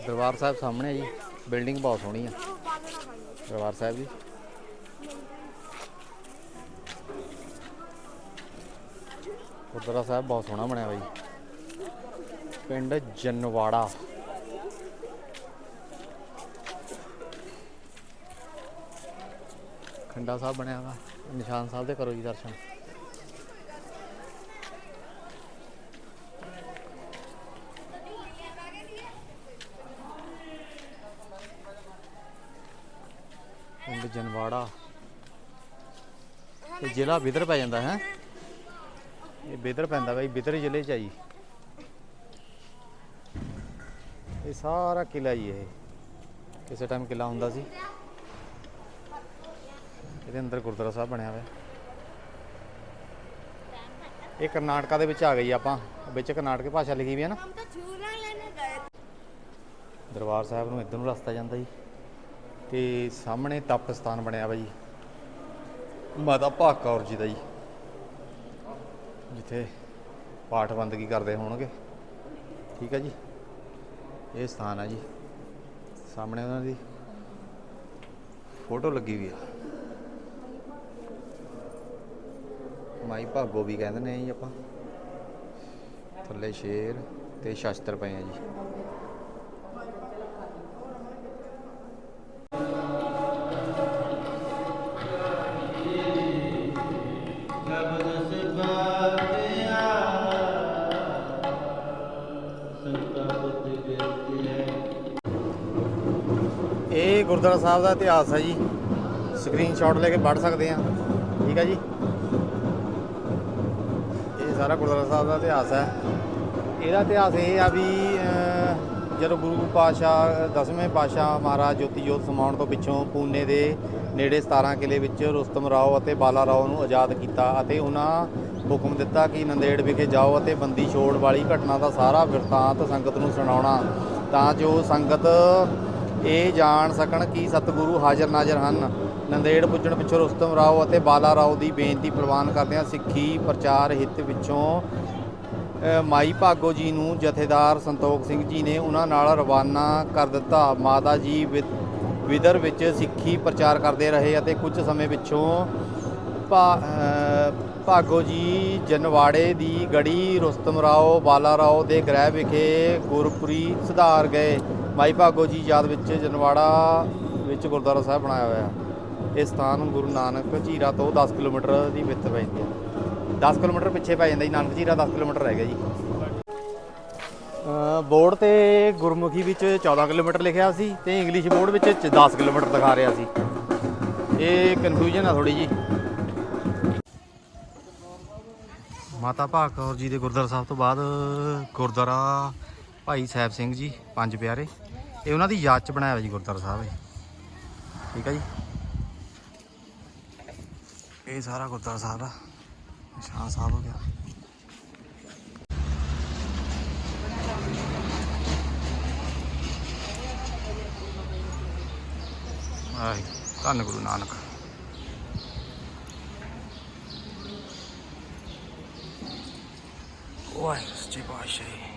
ਦਰਬਾਰ ਸਾਹਿਬ ਸਾਹਮਣੇ ਜੀ। ਬਿਲਡਿੰਗ ਬਹੁਤ ਸੋਹਣੀ ਆ। ਦਰਬਾਰ ਸਾਹਿਬ ਦੀ ਗੁਰਦੁਆਰਾ ਸਾਹਿਬ ਬਹੁਤ ਸੋਹਣਾ ਬਣਿਆ ਬਾਈ। ਪਿੰਡ ਜਨਵਾੜਾ। ਖੰਡਾ ਸਾਹਿਬ ਬਣਿਆ ਵਾ, ਨਿਸ਼ਾਨ ਸਾਹਿਬ ਦੇ ਕਰੋ ਜੀ ਦਰਸ਼ਨ। ਪਿੰਡ ਜਨਵਾੜਾ। ਇਹ ਜ਼ਿਲ੍ਹਾ ਬਿਦਰ ਪੈ ਜਾਂਦਾ ਹੈ। ਇਹ ਬਿਦਰ ਪੈਂਦਾ ਬਾਈ ਬਿਦਰ ਜ਼ਿਲ੍ਹੇ ਚ ਆ ਜੀ। ਇਹ ਸਾਰਾ ਕਿਲਾ ਹੀ ਇਹ। ਕਿਸੇ ਟਾਈਮ ਕਿਲਾ ਹੁੰਦਾ ਸੀ। ਇਹਦੇ ਅੰਦਰ ਗੁਰਦੁਆਰਾ ਸਾਹਿਬ ਬਣਿਆ ਹੋਇਆ। ਇਹ ਕਰਨਾਟਕਾ ਦੇ ਵਿੱਚ ਆ ਗਈ ਆਪਾਂ। ਵਿੱਚ ਕਰਨਾਟਕੀ ਭਾਸ਼ਾ ਲਿਖੀ ਵੀ ਹੈ ਨਾ। ਦਰਬਾਰ ਸਾਹਿਬ ਨੂੰ ਇੱਧਰ ਨੂੰ ਰਸਤਾ ਜਾਂਦਾ ਜੀ। ਤੇ ਸਾਹਮਣੇ ਤਪ ਸਥਾਨ ਬਣਿਆ ਵਾ ਜੀ। ਮਾਤਾ ਭਾਗ ਕੌਰ ਜੀ ਦਾ ਜੀ। ਜਿੱਥੇ ਪਾਠ ਬੰਦਗੀ ਕਰਦੇ ਹੋਣਗੇ। ਠੀਕ ਹੈ ਜੀ। ਇਹ ਸਥਾਨ ਹੈ ਜੀ। ਸਾਹਮਣੇ ਉਹਨਾਂ ਦੀ ਫੋਟੋ ਲੱਗੀ ਵੀ ਆ। ਮਾਈ ਭਾਗੋ ਵੀ ਕਹਿੰਦੇ ਨੇ ਜੀ ਆਪਾਂ। ਥੱਲੇ ਸ਼ੇਰ ਤੇ ਸ਼ਸਤਰ ਪਏ ਆ ਜੀ। ਗੁਰਦੁਆਰਾ ਸਾਹਿਬ ਦਾ ਇਤਿਹਾਸ ਹੈ ਜੀ। ਸਕਰੀਨਸ਼ਾਟ ਲੈ ਕੇ ਪੜ੍ਹ ਸਕਦੇ ਆ ਠੀਕ ਹੈ ਜੀ। ਇਹ ਸਾਰਾ ਗੁਰਦੁਆਰਾ ਸਾਹਿਬ ਦਾ ਇਤਿਹਾਸ ਹੈ। ਇਹਦਾ ਇਤਿਹਾਸ ਇਹ ਆ ਵੀ ਜਦੋਂ ਗੁਰੂ ਪਾਤਸ਼ਾਹ, ਦਸਵੇਂ ਪਾਤਸ਼ਾਹ ਮਹਾਰਾਜ ਜੋਤੀ ਜੋਤ ਸਮਾਉਣ ਤੋਂ ਪਿੱਛੋਂ ਪੂਨੇ ਦੇ ਨੇੜੇ 17 ਕਿਲੇ ਵਿੱਚ ਰੁਸਤਮ ਰਾਓ ਅਤੇ ਬਾਲਾ ਰਾਓ ਨੂੰ ਆਜ਼ਾਦ ਕੀਤਾ ਅਤੇ ਉਹਨਾਂ ਹੁਕਮ ਦਿੱਤਾ ਕਿ ਨੰਦੇੜ ਵਿਖੇ ਜਾਓ ਅਤੇ ਬੰਦੀ ਛੋੜ ਵਾਲੀ ਘਟਨਾ ਦਾ ਸਾਰਾ ਬਿਰਤਾਂਤ ਸੰਗਤ ਨੂੰ ਸੁਣਾਉਣਾ। ਤਾਂ ਜੋ ਸੰਗਤ ਇਹ ਜਾਣ ਸਕਣ ਕਿ ਸਤਿਗੁਰੂ ਹਾਜ਼ਰ ਨਾਜ਼ਰ ਹਨ। ਨੰਦੇੜ ਪੁੱਜਣ ਪਿੱਛੋਂ ਰੁਸਤਮ ਰਾਓ ਅਤੇ ਬਾਲਾ ਰਾਓ ਦੀ ਬੇਨਤੀ ਪ੍ਰਵਾਨ ਕਰਦਿਆਂ ਸਿੱਖੀ ਪ੍ਰਚਾਰ ਹਿੱਤ ਵਿੱਚੋਂ ਮਾਈ ਭਾਗੋ ਜੀ ਨੂੰ ਜਥੇਦਾਰ ਸੰਤੋਖ ਸਿੰਘ ਜੀ ਨੇ ਉਹਨਾਂ ਨਾਲ ਰਵਾਨਾ ਕਰ ਦਿੱਤਾ। ਮਾਤਾ ਜੀ ਵਿਦਰ ਵਿੱਚ ਸਿੱਖੀ ਪ੍ਰਚਾਰ ਕਰਦੇ ਰਹੇ ਅਤੇ ਕੁਝ ਸਮੇਂ ਪਿੱਛੋਂ ਭਾ- ਭਾਗੋ ਜੀ ਜਨਵਾੜੇ ਦੀ ਗੜੀ ਰੁਸਤਮ ਰਾਓ, ਬਾਲਾ ਰਾਓ ਦੇ ਗ੍ਰਹਿ ਵਿਖੇ ਗੁਰਪੁਰੀ ਸੁਧਾਰ ਗਏ। ਮਾਈ ਭਾਗੋ ਜੀ ਯਾਦ ਵਿੱਚ ਜਨਵਾੜਾ ਵਿੱਚ ਗੁਰਦੁਆਰਾ ਸਾਹਿਬ ਬਣਾਇਆ ਹੋਇਆ। ਇਹ ਸਥਾਨ ਗੁਰੂ ਨਾਨਕ ਝੀਰਾ ਤੋਂ 10 ਕਿਲੋਮੀਟਰ ਦੀ ਵਿੱਥ ਪੈਂਦੀ ਹੈ। 10 ਕਿਲੋਮੀਟਰ ਪਿੱਛੇ ਪੈ ਜਾਂਦਾ ਜੀ, ਨਾਨਕ ਝੀਰਾ 10 ਕਿਲੋਮੀਟਰ ਰਹਿ ਗਿਆ ਜੀ। ਬੋਰਡ ਤੇ ਗੁਰਮੁਖੀ ਵਿੱਚ 14 ਕਿਲੋਮੀਟਰ ਲਿਖਿਆ ਸੀ ਤੇ ਇੰਗਲਿਸ਼ ਬੋਰਡ ਵਿੱਚ ਚ- 10 ਕਿਲੋਮੀਟਰ ਦਿਖਾ ਰਿਹਾ ਸੀ। ਇਹ ਕਨਫਿਊਜ਼ਨ ਆ ਥੋੜੀ ਜੀ ਮਾਤਾ ਭਾਗ ਕੌਰ ਜੀ ਦੇ ਗੁਰਦੁਆਰਾ ਸਾਹਿਬ ਤੋਂ ਬਾਅਦ ਗੁਰਦੁਆਰਾ ਭਾਈ ਸਾਹਿਬ ਸਿੰਘ ਜੀ, ਪੰਜ ਪਿਆਰੇ। ਇਹ ਉਹਨਾਂ ਦੀ ਯਾਦ ਚ ਬਣਾਇਆ ਹੋਇਆ ਜੀ ਗੁਰਦੁਆਰਾ ਸਾਹਿਬ ਇਹ। ਠੀਕ ਹੈ ਜੀ? ਇਹ ਸਾਰਾ ਗੁਰਦੁਆਰਾ ਸਾਹਿਬ ਦਾ ਨਿਸ਼ਾਨ ਸਾਹਿਬ ਹੋ ਗਿਆ। ਆਏ, ਧੰਨ ਗੁਰੂ ਨਾਨਕ। ਵਾਹਿਗੁਰੂ ਸੱਚੇ ਪਾਤਸ਼ਾਹ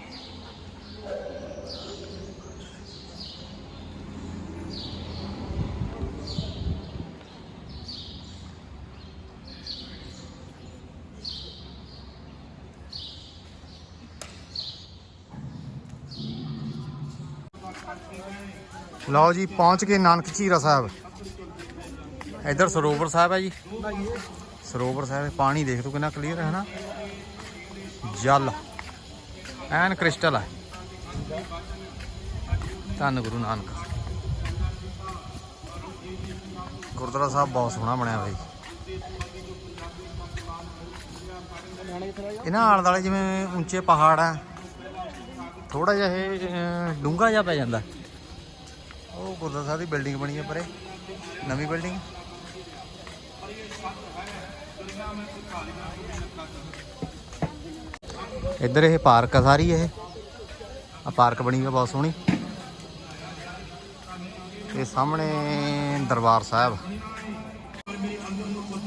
ਲਓ ਜੀ, ਪਹੁੰਚ ਗਏ ਨਾਨਕ ਝੀਰਾ ਸਾਹਿਬ। ਇੱਧਰ ਸਰੋਵਰ ਸਾਹਿਬ ਹੈ ਜੀ। ਸਰੋਵਰ ਸਾਹਿਬ ਪਾਣੀ ਦੇਖ ਤੂੰ ਕਿੰਨਾ ਕਲੀਅਰ ਹੈ ਨਾ। ਜਲ, ਐਨ ਕ੍ਰਿਸਟਲ ਹੈ। ਧੰਨ ਗੁਰੂ ਨਾਨਕ। ਗੁਰਦੁਆਰਾ ਸਾਹਿਬ ਬਹੁਤ ਸੋਹਣਾ ਬਣਿਆ ਬਾਈ ਇਹਨਾਂ ਆਲੇ ਦੁਆਲੇ ਜਿਵੇਂ ਉੱਚੇ ਪਹਾੜ ਆ ਥੋੜਾ ਜਿਹਾ ਇਹ ਡੂੰਗਾ ਜਿਹਾ ਪੈ ਜਾਂਦਾ। ਉਹ ਗੁਰਦੁਆਰਾ ਸਾਹਿਬ ਦੀ ਬਿਲਡਿੰਗ ਬਣੀ ਹੈ ਪਰੇ, ਨਵੀਂ ਬਿਲਡਿੰਗ। ਇੱਧਰ ਇਹ ਪਾਰਕ ਆ ਸਾਰੀ ਇਹ। ਆ ਪਾਰਕ ਬਣੀ ਹੈ ਬਹੁਤ ਸੋਹਣੀ। ਤੇ ਸਾਹਮਣੇ ਦਰਬਾਰ ਸਾਹਿਬ।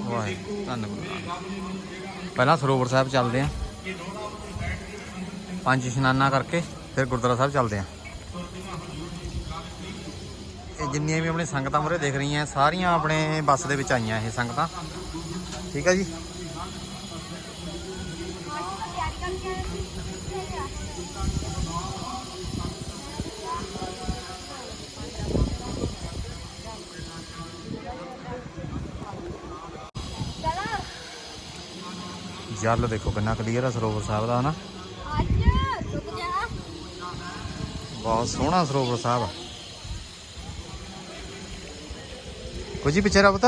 ਵਾਹਿਗੁਰੂ ਧੰਨ ਗੁਰੂ ਨਾਨਕ ਪਹਿਲਾਂ ਸਰੋਵਰ ਸਾਹਿਬ ਚੱਲਦੇ ਆ ਪੰਜ ਇਸ਼ਨਾਨਾ ਕਰਕੇ ਫਿਰ ਗੁਰਦੁਆਰਾ ਸਾਹਿਬ ਚੱਲਦੇ ਆ ਇਹ ਜਿੰਨੀਆਂ ਵੀ ਆਪਣੇ ਸੰਗਤਾਂ ਮੁਰੇ ਦੇਖ ਰਹੀਆਂ, ਸਾਰੀਆਂ ਆਪਣੇ ਬੱਸ ਦੇ ਵਿੱਚ ਆਈਆਂ ਇਹ ਸੰਗਤਾਂ। ਠੀਕ ਆ ਜੀ? ਜਲ ਦੇਖੋ ਕਿੰਨਾ ਕਲੀਅਰ ਆ ਸਰੋਵਰ ਸਾਹਿਬ ਦਾ, ਹਨਾ? ਬਹੁਤ ਸੋਹਣਾ ਸਰੋਵਰ ਸਾਹਿਬ ਕੁਝ ਪਿੱਛੇ ਰੱਬ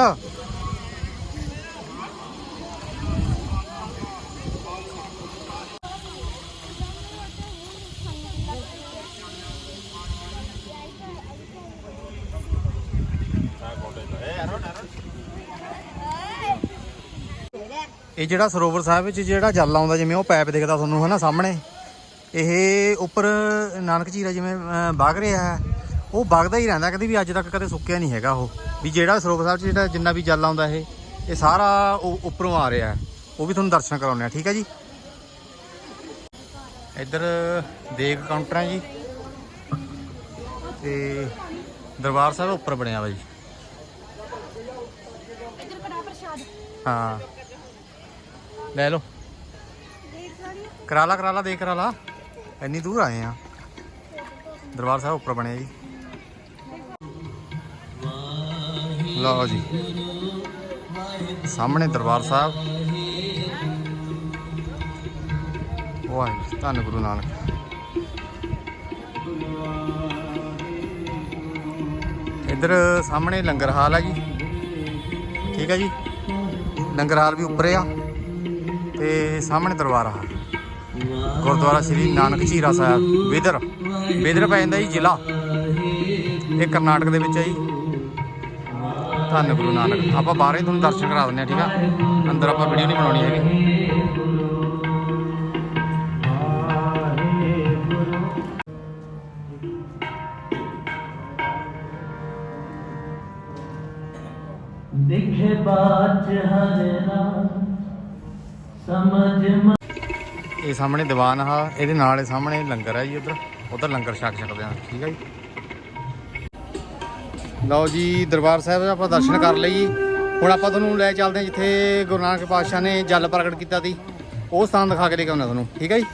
ਜਿਹੜਾ ਸਰੋਵਰ ਸਾਹਿਬ ਵਿੱਚ ਜਿਹੜਾ ਜਲ ਆਉਂਦਾ ਜਿਵੇਂ ਉਹ ਪਾਈਪ ਦਿਖਦਾ ਤੁਹਾਨੂੰ ਹਨਾ ਸਾਹਮਣੇ ਇਹ ਉੱਪਰ ਨਾਨਕ ਝੀਰਾ ਜਿਵੇਂ ਵਗ ਰਿਹਾ ਹੈ ਉਹ ਵਗਦਾ ਹੀ ਰਹਿੰਦਾ ਕਦੇ ਵੀ ਅੱਜ ਤੱਕ ਕਦੇ ਸੁੱਕਿਆ ਨਹੀਂ ਹੈਗਾ ਉਹ ਵੀ ਜਿਹੜਾ ਸਰੋਵਰ ਸਾਹਿਬ 'ਚ ਜਿਹੜਾ ਜਿੰਨਾ ਵੀ ਜਲ ਆਉਂਦਾ ਇਹ ਇਹ ਸਾਰਾ ਉਹ ਉੱਪਰੋਂ ਆ ਰਿਹਾ ਉਹ ਵੀ ਤੁਹਾਨੂੰ ਦਰਸ਼ਨ ਕਰਾਉਂਦੇ ਆ ਠੀਕ ਹੈ ਜੀ? ਇੱਧਰ ਦੇਗ ਕਾਊਂਟਰ ਹੈ ਜੀ ਤੇ ਦਰਬਾਰ ਸਾਹਿਬ ਉੱਪਰ ਬਣਿਆ ਵਾ ਜੀ। ਇੱਧਰ ਕੜਾ ਪ੍ਰਸ਼ਾਦ। ਹਾਂ। ਲੈ ਲਓ। ਦੇਖ ਸਾਰੀ ਕਰਾ ਲਾ ਕਰਾ ਲਾ ਦੇ ਕਰਾ ਲਾ। ਇੰਨੀ ਦੂਰ ਆਏ ਆ। ਦਰਬਾਰ ਸਾਹਿਬ ਉੱਪਰ ਬਣਿਆ ਜੀ। ਲਓ ਜੀ। ਸਾਹਮਣੇ ਦਰਬਾਰ ਸਾਹਿਬ। ਵਾਹਿਗੁਰੂ, ਧੰਨ ਗੁਰੂ ਨਾਨਕ। ਇੱਧਰ ਸਾਹਮਣੇ ਲੰਗਰ ਹਾਲ ਆ ਜੀ। ਠੀਕ ਆ ਜੀ। ਲੰਗਰ ਹਾਲ ਵੀ ਉੱਪਰ ਆ। ਤੇ ਸਾਹਮਣੇ ਦਰਬਾਰ ਆ। ਗੁਰਦੁਆਰਾ ਸ੍ਰੀ ਨਾਨਕ ਝੀਰਾ ਸਾਹਿਬ ਵਿਦਰ ਵਿਦਰ ਪੈ ਜਾਂਦਾ ਜੀ ਜ਼ਿਲ੍ਹਾ। ਇਹ ਕਰਨਾਟਕ ਦੇ ਵਿੱਚ ਹੈ ਜੀ। ਧੰਨ ਗੁਰੂ ਨਾਨਕ। ਆਪਾਂ ਬਾਹਰ ਹੀ ਤੁਹਾਨੂੰ ਦਰਸ਼ਨ ਕਰਾ ਦਿੰਦੇ ਆ ਠੀਕ ਆ? ਅੰਦਰ ਆਪਾਂ ਵੀਡੀਓ ਨਹੀਂ ਬਣਾਉਣੀ ਹੈਗੀ। ਦਿਖੇ ਬਾਤ ਹਰ ਨਾਮ। ਇਹ ਸਾਹਮਣੇ ਦੀਵਾਨ ਆ, ਇਹਦੇ ਨਾਲ ਹੀ ਸਾਹਮਣੇ ਲੰਗਰ ਹੈ ਜੀ ਉਧਰ। ਉਧਰ ਲੰਗਰ ਛਕ ਸਕਦੇ ਆ, ਠੀਕ ਹੈ ਜੀ। ਲਓ ਜੀ, ਦਰਬਾਰ ਸਾਹਿਬ ਦਾ ਆਪਾਂ ਦਰਸ਼ਨ ਕਰ ਲਏ ਜੀ। ਹੁਣ ਆਪਾਂ ਤੁਹਾਨੂੰ ਲੈ ਚੱਲਦੇ ਆ ਜਿੱਥੇ ਗੁਰੂ ਨਾਨਕ ਪਾਤਸ਼ਾਹ ਨੇ ਜਲ ਪ੍ਰਗਟ ਕੀਤਾ ਸੀ। ਉਹ ਸਥਾਨ ਦਿਖਾ ਕੇ ਲੈ ਕੇ ਤੁਹਾਨੂੰ, ਠੀਕ ਹੈ ਜੀ।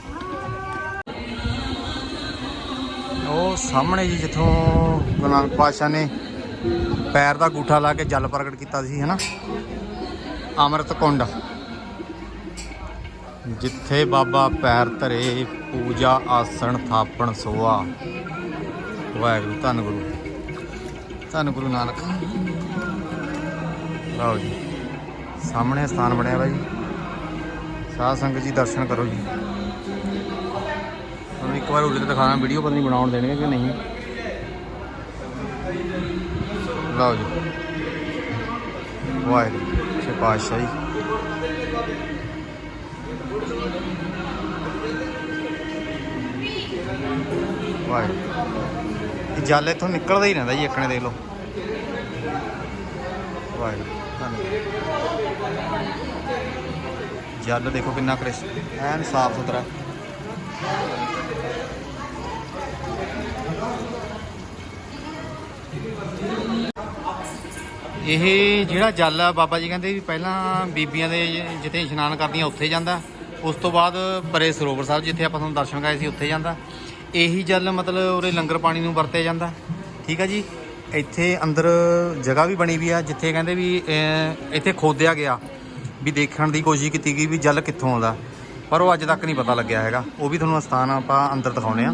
ਉਹ ਸਾਹਮਣੇ ਜੀ ਜਿੱਥੋਂ ਗੁਰੂ ਨਾਨਕ ਪਾਤਸ਼ਾਹ ਨੇ ਪੈਰ ਦਾ ਗੂਠਾ ਲਾ ਕੇ ਜਲ ਪ੍ਰਗਟ ਕੀਤਾ ਸੀ, ਹਨਾ? ਅੰਮ੍ਰਿਤ ਕੁੰਡ ਜਿੱਥੇ ਬਾਬਾ ਪੈਰ ਧਰੇ ਪੂਜਾ ਆਸਣ ਥਾਪਣ ਸੋਆ। ਵਾਹਿਗੁਰੂ, ਧੰਨ ਗੁਰੂ। ਧੰਨ ਗੁਰੂ ਨਾਨਕ। ਲਓ ਜੀ, ਸਾਹਮਣੇ ਸਥਾਨ ਬਣਿਆ ਵਾ ਜੀ। ਸਾਧ ਸੰਗਤ ਜੀ ਦਰਸ਼ਨ ਕਰੋ ਜੀ। ਤੁਹਾਨੂੰ ਇੱਕ ਵਾਰ ਉਰੇ ਤੇ ਦਿਖਾਣਾ ਵੀਡੀਓ ਪਤਾ ਨਹੀਂ ਬਣਾਉਣ ਦੇਣਗੇ ਕਿ ਨਹੀਂ। ਲਓ ਜੀ। ਵਾਹਿਗੁਰੂ ਸੇ ਪਾਤਸ਼ਾਹ ਵਾਹਿਗੁਰੂ। ਇਹ ਜਲ ਇਥੋਂ ਨਿਕਲਦਾ ਹੀ ਰਹਿੰਦਾ ਜੀ, ਇੱਕਣੇ ਦੇਖ ਲਓ। ਵਾਹਿਗੁਰੂ, ਧੰਨਵਾਦ। ਜਲ ਦੇਖੋ ਕਿੰਨਾ ਕ੍ਰਿਸ ਐਨ ਸਾਫ਼ ਸੁਥਰਾ। ਇਹ ਜਿਹੜਾ ਜਲ ਆ, ਬਾਬਾ ਜੀ ਕਹਿੰਦੇ ਵੀ ਪਹਿਲਾਂ ਬੀਬੀਆਂ ਦੇ ਜਿੱਥੇ ਇਸ਼ਨਾਨ ਕਰਦੀਆਂ, ਉੱਥੇ ਜਾਂਦਾ। ਉਸ ਤੋਂ ਬਾਅਦ ਪਰੇ ਸਰੋਵਰ ਸਾਹਿਬ, ਜਿੱਥੇ ਆਪਾਂ ਤੁਹਾਨੂੰ ਦਰਸ਼ਨ ਕਰਾਏ ਸੀ, ਉੱਥੇ ਜਾਂਦਾ। ਇਹੀ ਜਲ ਮਤਲਬ ਉਰੇ ਲੰਗਰ ਪਾਣੀ ਨੂੰ ਵਰਤਿਆ ਜਾਂਦਾ। ਠੀਕ ਆ ਜੀ? ਇੱਥੇ ਅੰਦਰ ਜਗ੍ਹਾ ਵੀ ਬਣੀ ਵੀ ਆ, ਜਿੱਥੇ ਕਹਿੰਦੇ ਵੀ ਇੱਥੇ ਖੋਦਿਆ ਗਿਆ ਵੀ ਦੇਖਣ ਦੀ ਕੋਸ਼ਿਸ਼ ਕੀਤੀ ਗਈ ਵੀ ਜਲ ਕਿੱਥੋਂ ਆਉਂਦਾ। ਪਰ ਉਹ ਅੱਜ ਤੱਕ ਨਹੀਂ ਪਤਾ ਲੱਗਿਆ ਹੈਗਾ। ਉਹ ਵੀ ਤੁਹਾਨੂੰ ਸਥਾਨ ਆਪਾਂ ਅੰਦਰ ਦਿਖਾਉਨੇ ਆ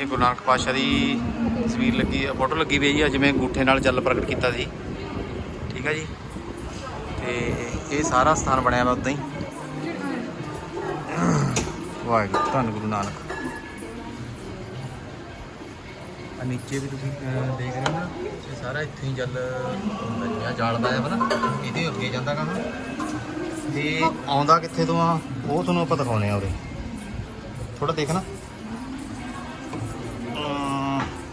ਇਹ ਗੁਰੂ ਨਾਨਕ ਪਾਤਸ਼ਾਹ ਦੀ ਤਸਵੀਰ ਲੱਗੀ ਆ, ਫੋਟੋ ਲੱਗੀ ਹੋਈ ਆ, ਜਿਵੇਂ ਅੰਗੂਠੇ ਨਾਲ ਜਲ ਪ੍ਰਗਟ ਕੀਤਾ ਸੀ। ਠੀਕ ਆ ਜੀ? ਤੇ ਇਹ ਸਾਰਾ ਸਥਾਨ ਬਣਿਆ ਵਾ ਉਦਾਂ ਹੀ। ਵਾਹਿਗੁਰੂ ਧੰਨ ਗੁਰੂ ਨਾਨਕ। ਆ ਨੀਚੇ ਵੀ ਤੁਸੀਂ ਅਹ, ਦੇਖ ਰਹੇ ਹੋ ਨਾ ਇਹ ਸਾਰਾ ਇੱਥੇ ਹੀ ਜਲ ਹੁੰਦਾ ਜਾਲਦਾ ਹੈ ਨਾ ਇਹਦੇ ਅੱਗੇ ਜਾਂਦਾ ਗਾ ਨਾ ਤੇ ਆਉਂਦਾ ਕਿੱਥੇ ਤੋਂ ਆ? ਉਹ ਤੁਹਾਨੂੰ ਆਪਾਂ ਦਿਖਾਉਣੇ ਆ ਉਰੇ। ਥੋੜਾ ਦੇਖਣਾ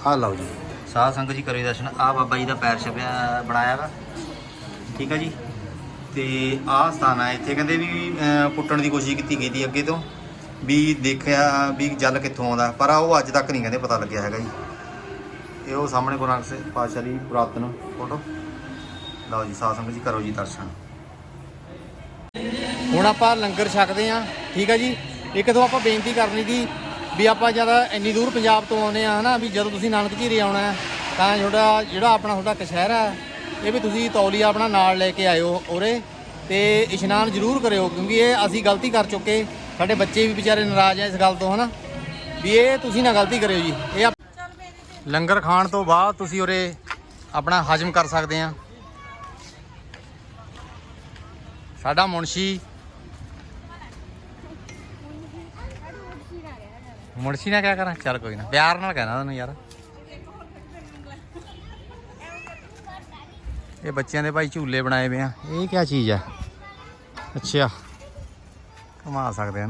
ਆ ਲਓ ਜੀ। ਸਾਧ ਸੰਗਤ ਜੀ ਕਰੋ ਜੀ ਦਰਸ਼ਨ। ਆ ਬਾਬਾ ਜੀ ਦਾ ਪੈਰ ਛਪਿਆ ਬਣਾਇਆ ਵਾ। ਠੀਕ ਆ ਜੀ। ਤੇ ਆਹ ਸਥਾਨ ਆ ਇੱਥੇ। ਕਹਿੰਦੇ ਵੀ ਅਹ, ਪੁੱਟਣ ਦੀ ਕੋਸ਼ਿਸ਼ ਕੀਤੀ ਗਈ ਦੀ ਅੱਗੇ ਤੋਂ। ਵੀ ਦੇਖਿਆ ਵੀ ਜਲ ਕਿੱਥੋਂ ਆਉਂਦਾ, ਪਰ ਉਹ ਅੱਜ ਤੱਕ ਨਹੀਂ ਕਹਿੰਦੇ ਪਤਾ ਲੱਗਿਆ ਹੈਗਾ ਜੀ। ਇਹ ਉਹ ਸਾਹਮਣੇ ਗੁਰੂ ਨਾਨਕ ਸਾਹਿਬ ਪਾਤਸ਼ਾਹ ਦੀ ਪੁਰਾਤਨ ਫੋਟੋ। ਲਓ ਜੀ, ਸਾਧ ਸੰਗਤ ਜੀ, ਕਰੋ ਜੀ ਦਰਸ਼ਨ। ਹੁਣ ਆਪਾਂ ਲੰਗਰ ਛਕਦੇ ਆ ਠੀਕ ਆ ਜੀ? ਇੱਕ ਤੋਂ ਆਪਾਂ ਬੇਨਤੀ ਕਰਨੀ ਦੀ ਵੀ ਆਪਾਂ ਜਦ ਇੰਨੀ ਦੂਰ ਪੰਜਾਬ ਤੋਂ ਆਉਨੇ ਆ ਹਨਾ, ਵੀ ਜਦੋਂ ਤੁਸੀਂ ਨਾਨਕ ਝੀਰੇ ਆਉਣਾ ਤਾਂ ਤੁਹਾਡਾ ਜਿਹੜਾ ਆਪਣਾ ਤੁਹਾਡਾ ਕਸ਼ਹਿਰਾ ਇਹ ਵੀ ਤੁਸੀਂ ਤੌਲੀਆ ਆਪਣਾ ਨਾਲ ਲੈ ਕੇ ਆਇਓ ਉਰੇ ਤੇ ਇਸ਼ਨਾਨ ਜ਼ਰੂਰ ਕਰਿਓ, ਕਿਉਂਕਿ ਇਹ ਅਸੀਂ ਗਲਤੀ ਕਰ ਚੁੱਕੇ ਸਾਡੇ ਬੱਚੇ ਵੀ ਵਿਚਾਰੇ ਨਾਰਾਜ਼ ਆ ਇਸ ਗੱਲ ਤੋਂ, ਹਨਾ? ਵੀ ਇਹ ਤੁਸੀਂ ਨਾ ਗਲਤੀ ਕਰਿਓ ਜੀ। ਇਹ ਲੰਗਰ ਖਾਣ ਤੋਂ ਬਾਅਦ ਤੁਸੀਂ ਉਰੇ ਆਪਣਾ ਹਜਮ ਕਰ ਸਕਦੇ ਆ। ਸਾਡਾ ਮੁਨਸ਼ੀ ਮੁਨਸ਼ੀ ਨਾਲ ਕਿਆ ਕਰਾਂ? ਚੱਲ ਕੋਈ ਨਾ, ਪਿਆਰ ਨਾਲ ਕਹਿਣਾ ਤੁਹਾਨੂੰ ਯਾਰ। ਇਹ ਬੱਚਿਆਂ ਦੇ ਭਾਈ ਝੂਲੇ ਬਣਾਏ ਹੋਏ ਆ। ਇਹ ਕਿਆ ਚੀਜ਼ ਆ? ਅੱਛਾ। ਘੁਮਾ ਸਕਦੇ ਆ